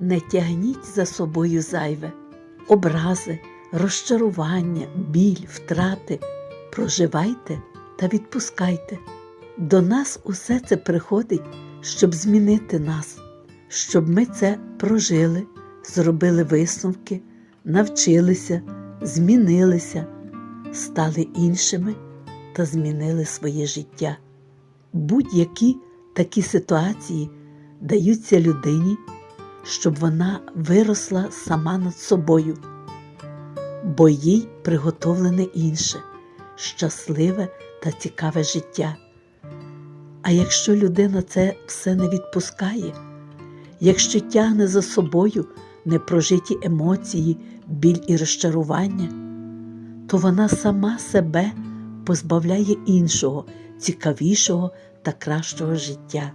Не тягніть за собою зайве, образи, розчарування, біль, втрати. Проживайте та відпускайте. До нас усе це приходить, щоб змінити нас, щоб ми це прожили, зробили висновки, навчилися, змінилися, стали іншими та змінили своє життя. Будь-які такі ситуації даються людині, щоб вона виросла сама над собою, бо їй приготовлене інше, щасливе та цікаве життя. А якщо людина це все не відпускає, якщо тягне за собою непрожиті емоції, біль і розчарування, то вона сама себе позбавляє іншого, цікавішого та кращого життя.